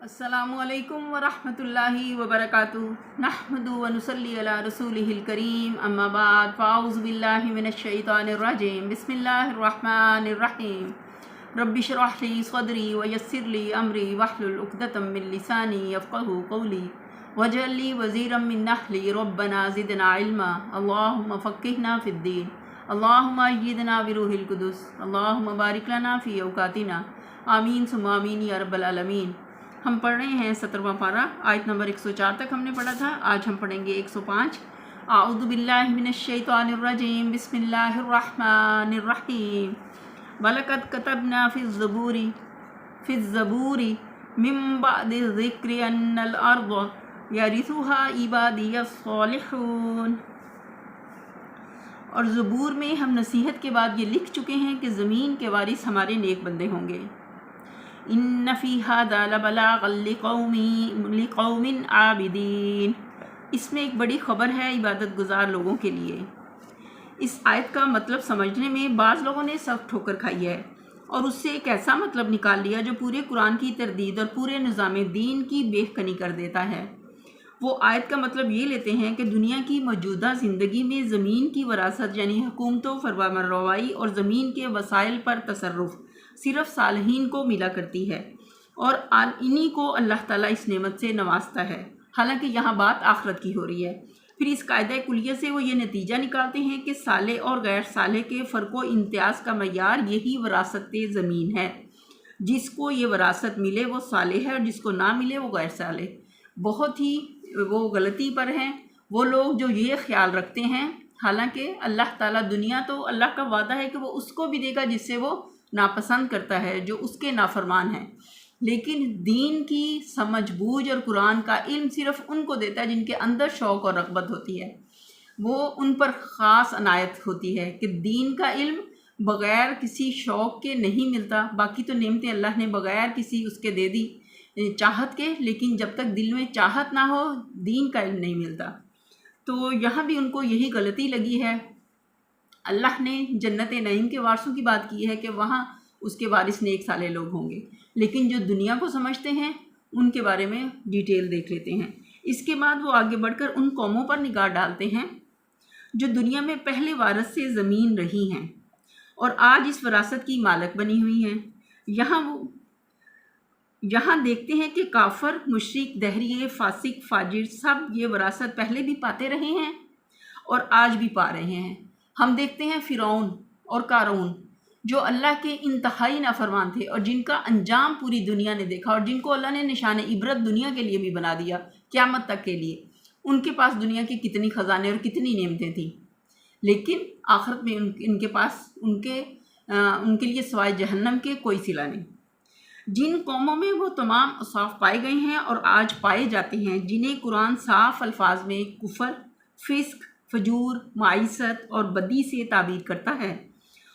السلام علیکم ورحمۃ اللہ وبرکاتہ نحمد و نصلی علی رسول الکریم اما بعد فاعوذ باللہ من الشیطان الرجیم بسم اللہ الرحمن الرحیم رب اشرح لی صدری ویسر لی امری واحلل عقدۃ من لسانی یفقهوا قولی واجعل ہم پڑھ رہے ہیں سترواں پارہ، آیت نمبر 104 تک ہم نے پڑھا تھا۔ آج ہم پڑھیں گے 105 اعوذ باللہ من الشیطان الرجیم، بسم اللہ الرحمن الرحیم۔ وَلَقَدْ كَتَبْنَا فِي الزَّبُورِ فِي الزَّبُورِ مِن بَعْدِ الذِّكْرِ أَنَّ الْأَرْضَ يَرِثُهَا عِبَادِيَ الصَّالِحُونَ۔ اور زبور میں ہم نصیحت کے بعد یہ لکھ چکے ہیں کہ زمین کے وارث ہمارے نیک بندے ہوں گے۔ ان فی هذا لبلاغا لقوم عابدین اس میں ایک بڑی خبر ہے عبادت گزار لوگوں کے لیے۔ اس آیت کا مطلب سمجھنے میں بعض لوگوں نے سخت ٹھوکر کھائی ہے اور اس سے ایک ایسا مطلب نکال لیا جو پورے قرآن کی تردید اور پورے نظام دین کی بے کنی کر دیتا ہے۔ وہ آیت کا مطلب یہ لیتے ہیں کہ دنیا کی موجودہ زندگی میں زمین کی وراثت یعنی حکومت و فرما روائی اور زمین کے وسائل پر تصرف صرف صالحین کو ملا کرتی ہے اور انہی کو اللہ تعالیٰ اس نعمت سے نوازتا ہے۔ حالانکہ یہاں بات آخرت کی ہو رہی ہے۔ پھر اس قاعدہ کلیہ سے وہ یہ نتیجہ نکالتے ہیں کہ صالح اور غیر صالح کے فرق و امتیاز کا معیار یہی وراثت زمین ہے۔ جس کو یہ وراثت ملے وہ صالح ہے اور جس کو نہ ملے وہ غیر صالح۔ بہت ہی وہ غلطی پر ہیں۔ وہ لوگ جو یہ خیال رکھتے ہیں، حالانکہ اللہ تعالیٰ دنیا تو اللہ کا وعدہ ہے کہ وہ اس کو بھی دے گا جس سے وہ ناپسند کرتا ہے جو اس کے نافرمان ہیں۔ لیکن دین کی سمجھ بوجھ اور قرآن کا علم صرف ان کو دیتا ہے جن کے اندر شوق اور رغبت ہوتی ہے۔ وہ ان پر خاص عنایت ہوتی ہے کہ دین کا علم بغیر کسی شوق کے نہیں ملتا۔ باقی تو نعمتیں اللہ نے بغیر کسی اس کے دے دی، چاہت کے۔ لیکن جب تک دل میں چاہت نہ ہو، دین کا علم نہیں ملتا۔ تو یہاں بھی ان کو یہی غلطی لگی ہے۔ اللہ نے جنت نعیم کے وارثوں کی بات کی ہے کہ وہاں اس کے وارث نیک سالے لوگ ہوں گے۔ لیکن جو دنیا کو سمجھتے ہیں، ان کے بارے میں ڈیٹیل دیکھ لیتے ہیں۔ اس کے بعد وہ آگے بڑھ کر ان قوموں پر نگاہ ڈالتے ہیں جو دنیا میں پہلے وارث سے زمین رہی ہیں۔ اور آج اس وراثت کی مالک بنی ہوئی ہیں۔ یہاں وہ یہاں دیکھتے ہیں کہ کافر مشرق دہریے، فاسق، فاجر سب یہ وراثت پہلے بھی پاتے رہے ہیں اور آج بھی پا رہے ہیں۔ ہم دیکھتے ہیں فرعون اور کارون جو اللہ کے انتہائی نافرمان تھے اور جن کا انجام پوری دنیا نے دیکھا اور جن کو اللہ نے نشان عبرت دنیا کے لیے بھی بنا دیا قیامت تک کے لیے۔ ان کے پاس دنیا کی کتنی خزانے اور کتنی نعمتیں تھیں۔ لیکن آخرت میں ان کے پاس ان کے ان کے لیے سوائے جہنم کے کوئی صلہ نہیں۔ جن قوموں میں وہ تمام صاف پائے گئے ہیں اور آج پائے جاتے ہیں، جنہیں قرآن صاف الفاظ میں کفر، فسق فجور معیست اور بدی سے تعبیر کرتا ہے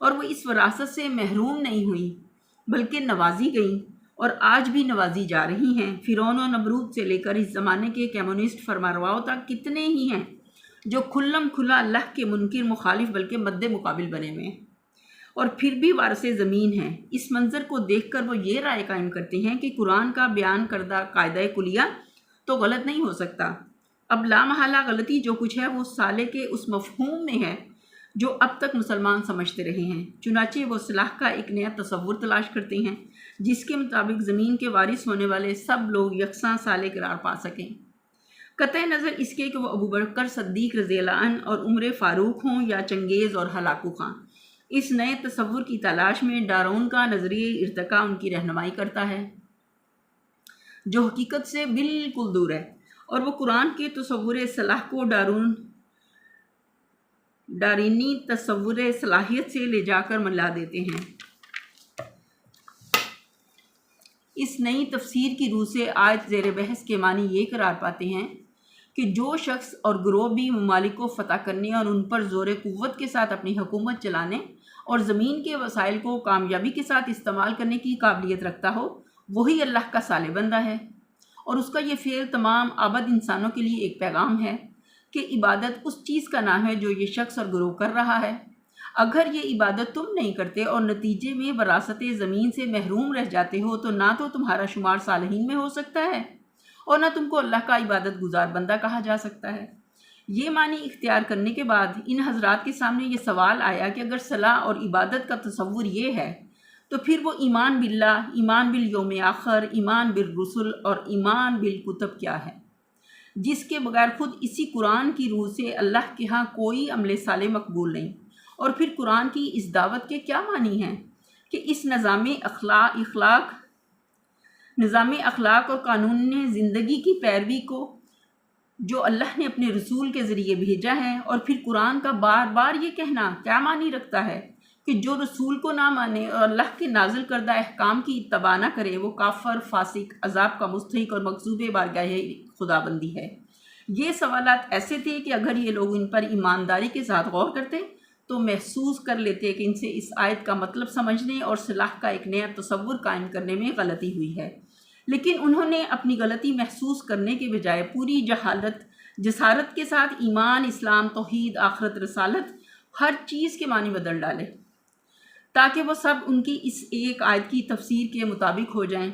اور وہ اس وراثت سے محروم نہیں ہوئی، بلکہ نوازی گئیں اور آج بھی نوازی جا رہی ہیں۔ فرعون و نبرود سے لے کر اس زمانے کے کیمونسٹ فرمارواؤں تک کتنے ہی ہیں جو کھلم کھلا اللہ کے منکر مخالف بلکہ مد مقابل بنے ہوئے ہیں۔ اور پھر بھی وارث زمین ہیں۔ اس منظر کو دیکھ کر وہ یہ رائے قائم کرتے ہیں کہ قرآن کا بیان کردہ قاعدہ کلیہ تو غلط نہیں ہو سکتا۔ اب لامحالہ غلطی جو کچھ ہے وہ سالے کے اس مفہوم میں ہے جو اب تک مسلمان سمجھتے رہے ہیں۔ چنانچہ وہ صلاح کا ایک نیا تصور تلاش کرتے ہیں، جس کے مطابق زمین کے وارث ہونے والے سب لوگ یکساں سالے قرار پا سکیں۔ قطع نظر اس کے کہ وہ ابو بکر صدیق رضی اللہ عنہ اور عمر فاروق ہوں یا چنگیز اور ہلاکو خاں اس نئے تصور کی تلاش میں ڈارون کا نظریہ ارتقاء ان کی رہنمائی کرتا ہے، جو حقیقت سے بالکل دور ہے۔ اور وہ قرآن کے تصور صلاح کو ڈارون ڈارینی تصور صلاحیت سے لے جا کر ملا دیتے ہیں۔ اس نئی تفسیر کی روح سے آج زیر بحث کے معنی یہ قرار پاتے ہیں کہ جو شخص اور گروہ بھی ممالک کو فتح کرنے اور ان پر زور قوت کے ساتھ اپنی حکومت چلانے اور زمین کے وسائل کو کامیابی کے ساتھ استعمال کرنے کی قابلیت رکھتا ہو، وہی اللہ کا سال بندہ ہے۔ اور اس کا یہ فعل تمام آبد انسانوں کے لیے ایک پیغام ہے کہ عبادت اس چیز کا نام ہے جو یہ شخص اور گروہ کر رہا ہے۔ اگر یہ عبادت تم نہیں کرتے اور نتیجے میں وراثت زمین سے محروم رہ جاتے ہو تو نہ تو تمہارا شمار صالحین میں ہو سکتا ہے اور نہ تم کو اللہ کا عبادت گزار بندہ کہا جا سکتا ہے۔ یہ معنی اختیار کرنے کے بعد ان حضرات کے سامنے یہ سوال آیا کہ اگر صلاح اور عبادت کا تصور یہ ہے تو پھر وہ ایمان باللہ، ایمان بالیوم آخر، ایمان بالرسل اور ایمان بالکتب کیا ہے؟ جس کے بغیر خود اسی قرآن کی روح سے اللہ کے ہاں کوئی عمل صالح مقبول نہیں۔ اور پھر قرآن کی اس دعوت کے کیا معنی ہیں؟ کہ اس نظام اخلاق اخلاق، نظام اخلاق اور قانون نے زندگی کی پیروی کو جو اللہ نے اپنے رسول کے ذریعے بھیجا ہے۔ اور پھر قرآن کا بار بار یہ کہنا کیا معنی رکھتا ہے؟ کہ جو رسول کو نہ مانے اور اللہ کے نازل کردہ احکام کی اتباع نہ کرے، وہ کافر، فاسق، عذاب کا مستحق اور مقصوب بارگاہ خدا بندی ہے۔ یہ سوالات ایسے تھے کہ اگر یہ لوگ ان پر ایمانداری کے ساتھ غور کرتے تو محسوس کر لیتے کہ ان سے اس آیت کا مطلب سمجھنے اور صلاح کا ایک نیا تصور قائم کرنے میں غلطی ہوئی ہے۔ لیکن انہوں نے اپنی غلطی محسوس کرنے کے بجائے پوری جہالت، جسارت کے ساتھ ایمان، اسلام، توحید، آخرت، رسالت، ہر چیز کے معنی بدل ڈالے۔ تاکہ وہ سب ان کی اس ایک آیت کی تفسیر کے مطابق ہو جائیں۔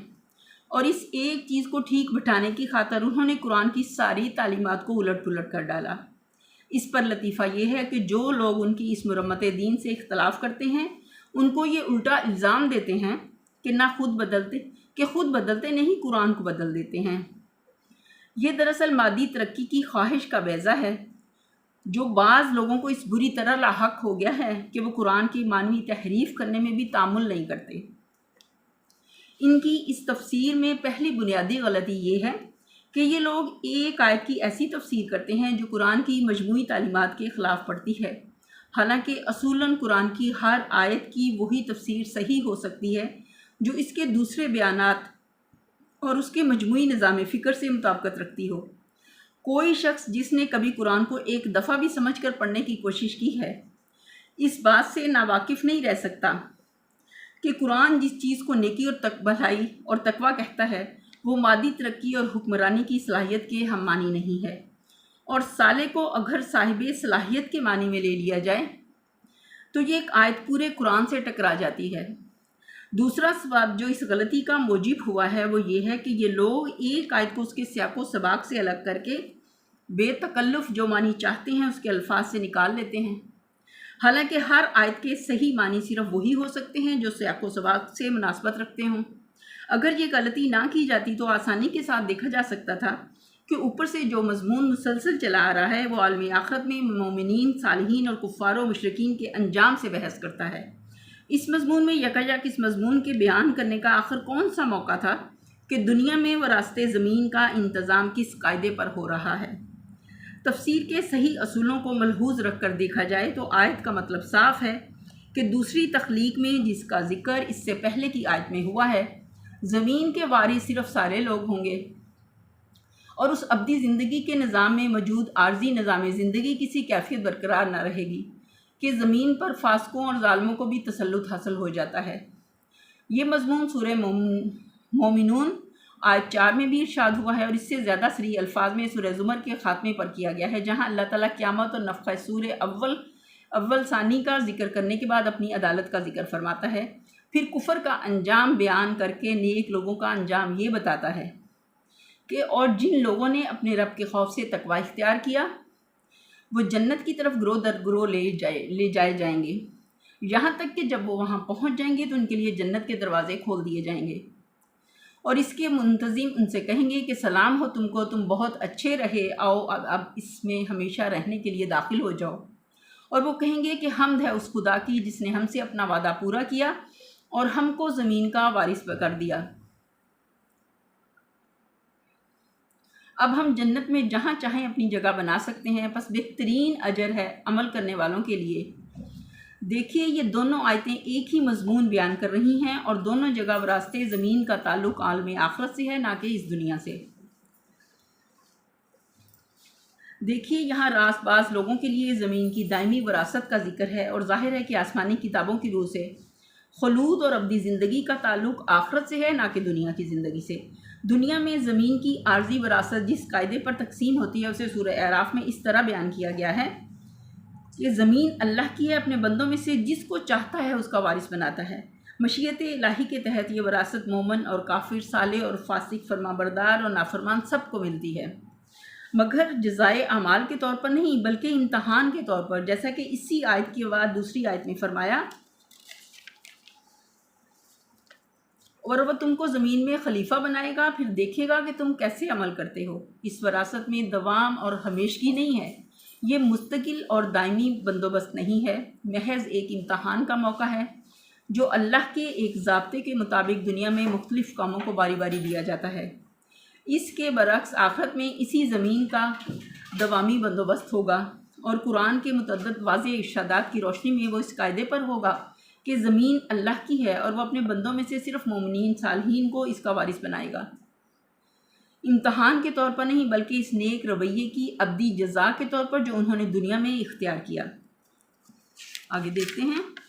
اور اس ایک چیز کو ٹھیک بٹھانے کی خاطر انہوں نے قرآن کی ساری تعلیمات کو الٹ پلٹ کر ڈالا۔ اس پر لطیفہ یہ ہے کہ جو لوگ ان کی اس مرمت دین سے اختلاف کرتے ہیں، ان کو یہ الٹا الزام دیتے ہیں کہ نہ خود بدلتے، کہ خود بدلتے نہیں قرآن کو بدل دیتے ہیں۔ یہ دراصل مادی ترقی کی خواہش کا بیضہ ہے۔ جو بعض لوگوں کو اس بری طرح لاحق ہو گیا ہے کہ وہ قرآن کی معنوی تحریف کرنے میں بھی تعمل نہیں کرتے۔ ان کی اس تفسیر میں پہلی بنیادی غلطی یہ ہے کہ یہ لوگ ایک آیت کی ایسی تفسیر کرتے ہیں جو قرآن کی مجموعی تعلیمات کے خلاف پڑتی ہے۔ حالانکہ اصولاً قرآن کی ہر آیت کی وہی تفسیر صحیح ہو سکتی ہے جو اس کے دوسرے بیانات اور اس کے مجموعی نظام فکر سے مطابقت رکھتی ہو۔ کوئی شخص جس نے کبھی قرآن کو ایک دفعہ بھی سمجھ کر پڑھنے کی کوشش کی ہے، اس بات سے ناواقف نہیں رہ سکتا کہ قرآن جس چیز کو نیکی اور تک بھلائی اور تقوی کہتا ہے، وہ مادی ترقی اور حکمرانی کی صلاحیت کے ہم معنی نہیں ہے۔ اور سالے کو اگر صاحب صلاحیت کے معنی میں لے لیا جائے، تو یہ ایک آیت پورے قرآن سے ٹکرا جاتی ہے۔ دوسرا سباب جو اس غلطی کا موجب ہوا ہے وہ یہ ہے کہ یہ لوگ ایک آیت کو اس کے سیاق و سباق سے الگ کر کے بے تکلف جو معنی چاہتے ہیں اس کے الفاظ سے نکال لیتے ہیں۔ حالانکہ ہر آیت کے صحیح معنی صرف وہی ہو سکتے ہیں جو سیاق و سباق سے مناسبت رکھتے ہوں۔ اگر یہ غلطی نہ کی جاتی تو آسانی کے ساتھ دیکھا جا سکتا تھا کہ اوپر سے جو مضمون مسلسل چلا آ رہا ہے وہ عالمی آخرت میں مومنین، صالحین اور کفار و مشرقین کے انجام سے بحث کرتا ہے۔ اس مضمون میں یک اس مضمون کے بیان کرنے کا آخر کون سا موقع تھا کہ دنیا میں وہ راستے زمین کا انتظام کس قاعدے پر ہو رہا ہے؟ تفسیر کے صحیح اصولوں کو ملحوظ رکھ کر دیکھا جائے تو آیت کا مطلب صاف ہے کہ دوسری تخلیق میں جس کا ذکر اس سے پہلے کی آیت میں ہوا ہے، زمین کے وارث صرف سارے لوگ ہوں گے۔ اور اس ابدی زندگی کے نظام میں موجود عارضی نظام زندگی کسی کیفیت برقرار نہ رہے گی۔ کہ زمین پر فاسقوں اور ظالموں کو بھی تسلط حاصل ہو جاتا ہے۔ یہ مضمون سورہ مومنون آج چار میں بھی ارشاد ہوا ہے اور اس سے زیادہ سری الفاظ میں سورہ زمر کے خاتمے پر کیا گیا ہے، جہاں اللہ تعالیٰ قیامت اور نفقہ سور اول اول ثانی کا ذکر کرنے کے بعد اپنی عدالت کا ذکر فرماتا ہے۔ پھر کفر کا انجام بیان کر کے نیک لوگوں کا انجام یہ بتاتا ہے کہ اور جن لوگوں نے اپنے رب کے خوف سے تقوی اختیار کیا وہ جنت کی طرف گروہ در گروہ لے جائے لے جائے جائیں گے۔ یہاں تک کہ جب وہ وہاں پہنچ جائیں گے تو ان کے لیے جنت کے دروازے کھول دیے جائیں گے۔ اور اس کے منتظم ان سے کہیں گے کہ سلام ہو تم کو، تم بہت اچھے رہے، آؤ، اب اب اس میں ہمیشہ رہنے کے لیے داخل ہو جاؤ۔ اور وہ کہیں گے کہ حمد ہے اس خدا کی جس نے ہم سے اپنا وعدہ پورا کیا اور ہم کو زمین کا وارث کر دیا۔ اب ہم جنت میں جہاں چاہیں اپنی جگہ بنا سکتے ہیں، بس بہترین اجر ہے عمل کرنے والوں کے لیے۔ دیکھیے، یہ دونوں آیتیں ایک ہی مضمون بیان کر رہی ہیں اور دونوں جگہ وراثت زمین کا تعلق عالم آخرت سے ہے، نہ کہ اس دنیا سے۔ دیکھیے، یہاں راس باز لوگوں کے لیے زمین کی دائمی وراثت کا ذکر ہے اور ظاہر ہے کہ آسمانی کتابوں کی روح سے۔ خلود اور ابدی زندگی کا تعلق آخرت سے ہے، نہ کہ دنیا کی زندگی سے۔ دنیا میں زمین کی عارضی وراثت جس قاعدے پر تقسیم ہوتی ہے، اسے سورہ اعراف میں اس طرح بیان کیا گیا ہے یہ زمین اللہ کی ہے، اپنے بندوں میں سے جس کو چاہتا ہے اس کا وارث بناتا ہے۔ مشیت الہی کے تحت یہ وراثت مومن اور کافر، صالح اور فاسق، فرما بردار اور نافرمان سب کو ملتی ہے۔ مگر جزائے اعمال کے طور پر نہیں، بلکہ امتحان کے طور پر۔ جیسا کہ اسی آیت کے بعد دوسری آیت میں فرمایا اور وہ تم کو زمین میں خلیفہ بنائے گا، پھر دیکھے گا کہ تم کیسے عمل کرتے ہو۔ اس وراثت میں دوام اور ہمیشگی نہیں ہے۔ یہ مستقل اور دائمی بندوبست نہیں ہے۔ محض ایک امتحان کا موقع ہے، جو اللہ کے ایک ضابطے کے مطابق دنیا میں مختلف کاموں کو باری باری دیا جاتا ہے۔ اس کے برعکس آخرت میں اسی زمین کا دوامی بندوبست ہوگا اور قرآن کے متعدد واضح ارشادات کی روشنی میں وہ اس قاعدے پر ہوگا۔ کہ زمین اللہ کی ہے اور وہ اپنے بندوں میں سے صرف مومنین، صالحین کو اس کا وارث بنائے گا۔ امتحان کے طور پر نہیں، بلکہ اس نیک رویے کی ابدی جزا کے طور پر جو انہوں نے دنیا میں اختیار کیا۔ آگے دیکھتے ہیں۔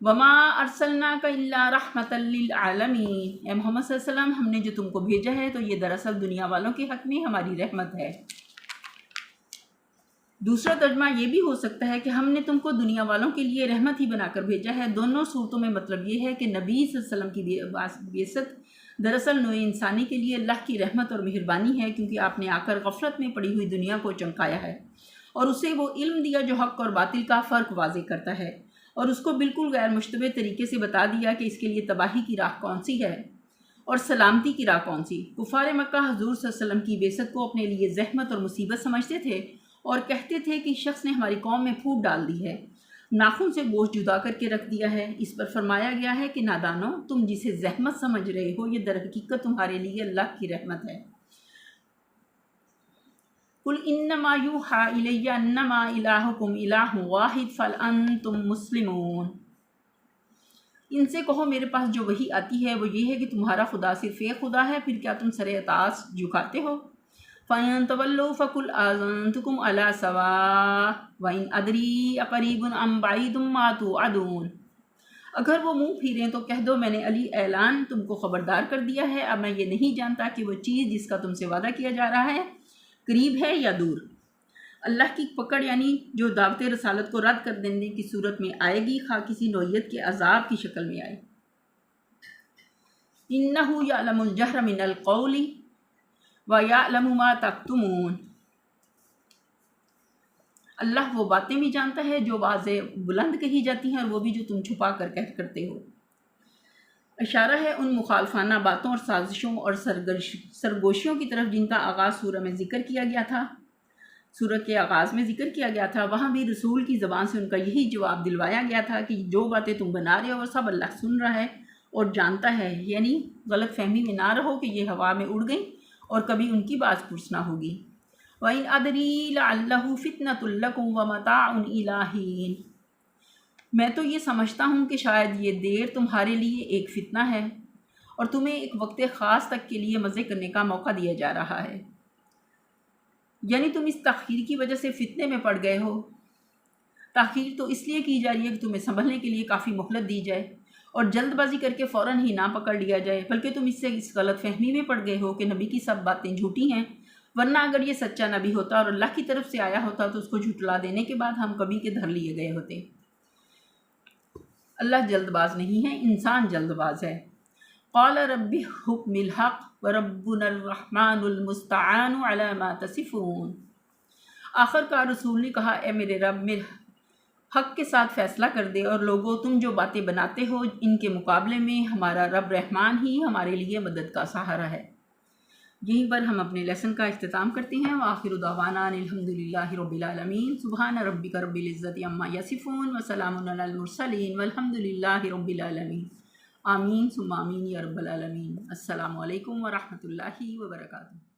وما ارسلنا کا اللہ رحمت للعالمین اے محمد صلی اللہ علیہ وسلم، ہم نے جو تم کو بھیجا ہے، تو یہ دراصل دنیا والوں کے حق میں ہماری رحمت ہے۔ دوسرا ترجمہ یہ بھی ہو سکتا ہے کہ ہم نے تم کو دنیا والوں کے لیے رحمت ہی بنا کر بھیجا ہے۔ دونوں صورتوں میں مطلب یہ ہے کہ نبی صلی اللہ علیہ وسلم کی بیست دراصل نوع انسانی کے لیے اللہ کی رحمت اور مہربانی ہے، کیونکہ آپ نے آ کر غفلت میں پڑی ہوئی دنیا کو چمکایا ہے اور اسے وہ علم دیا جو حق اور باطل کا فرق واضح کرتا ہے۔ اور اس کو بالکل غیر مشتبہ طریقے سے بتا دیا کہ اس کے لیے تباہی کی راہ کون سی ہے اور سلامتی کی راہ کون سی۔ کفار مکہ حضور صلی اللہ علیہ وسلم کی بیست کو اپنے لیے زحمت اور مصیبت سمجھتے تھے اور کہتے تھے کہ شخص نے ہماری قوم میں پھوٹ ڈال دی ہے۔ ناخن سے گوشت جدا کر کے رکھ دیا ہے۔ اس پر فرمایا گیا ہے کہ نادانو، تم جسے زحمت سمجھ رہے ہو، یہ در حقیقت تمہارے لیے اللہ کی رحمت ہے۔ کل انما یوحا الیہ انما الہکم الہ واحد فلانتم مسلمون۔ ان سے کہو میرے پاس جو وہی آتی ہے وہ یہ ہے کہ تمہارا خدا صرف ایک خدا ہے، پھر کیا تم سر اطاس جھکاتے ہو؟ فَإِن تَوَلُّوا فَقُلْ آذَنْتُكُمْ عَلَى سَوَاءٍ وَإِنْ أَدْرِي أَقَرِيبٌ أَمْ بَعِيدٌ مَا تُوعَدُونَ۔ اگر وہ منہ پھیریں تو کہہ دو میں نے علی اعلان تم کو خبردار کر دیا ہے، اب میں یہ نہیں جانتا کہ وہ چیز جس کا تم سے وعدہ کیا جا رہا ہے۔ قریب ہے یا دور؟ اللہ کی پکڑ یعنی جو دعوت رسالت کو رد کر دینے کی صورت میں آئے گی، خواہ کسی نوعیت کے عذاب کی شکل میں آئے۔ انہو اشارہ ہے ان مخالفانہ باتوں اور سازشوں اور سرگرش، سرگوشیوں کی طرف جن کا آغاز سورہ میں ذکر کیا گیا تھا۔ سورہ کے آغاز میں ذکر کیا گیا تھا، وہاں بھی رسول کی زبان سے ان کا یہی جواب دلوایا گیا تھا کہ جو باتیں تم بنا رہے ہو وہ سب اللہ سن رہا ہے اور جانتا ہے یعنی غلط فہمی میں نہ رہو کہ یہ ہوا میں اڑ گئیں اور کبھی ان کی بات پرسنا ہوگی۔ وَإِنْ أَدْرِي لَعَلَّهُ فِتْنَةٌ لَكُمْ وَمَتَاعٌ إِلَٰهِينَ میں تو یہ سمجھتا ہوں کہ شاید یہ دیر تمہارے لیے ایک فتنہ ہے اور تمہیں ایک وقت خاص تک کے لیے مزے کرنے کا موقع دیا جا رہا ہے۔ یعنی تم اس تاخیر کی وجہ سے فتنے میں پڑ گئے ہو۔ تاخیر تو اس لیے کی جا رہی ہے کہ تمہیں سنبھلنے کے لیے کافی مہلت دی جائے اور جلد بازی کر کے فوراً ہی نہ پکڑ لیا جائے، بلکہ تم اس سے اس غلط فہمی میں پڑ گئے ہو کہ نبی کی سب باتیں جھوٹی ہیں۔ ورنہ اگر یہ سچا نبی ہوتا اور اللہ کی طرف سے آیا ہوتا تو اس کو جھٹلا دینے کے بعد ہم کبھی کے دھر لیے گئے ہوتے۔ اللہ جلد باز نہیں ہے، انسان جلد باز ہے۔ قال رب حکم الحق و رب الرحمن المستعان على ما تصفون۔ آخر کا رسول نے کہا، اے میرے رب، میرے حق کے ساتھ فیصلہ کر دے اور لوگوں تم جو باتیں بناتے ہو، ان کے مقابلے میں ہمارا رب رحمان ہی ہمارے لیے مدد کا سہارا ہے۔ یہیں پر ہم اپنے لیسن کا اختتام کرتے ہیں۔ وآخر دعوانا الحمد للہ رب العالمین۔ سبحان ربک رب العزت عما یسفون وسلام علی المرسلین۔ والحمد للہ رب العالمین۔ آمین ثم آمین یا رب العالمین۔ السلام علیکم ورحمۃ اللہ وبرکاتہ۔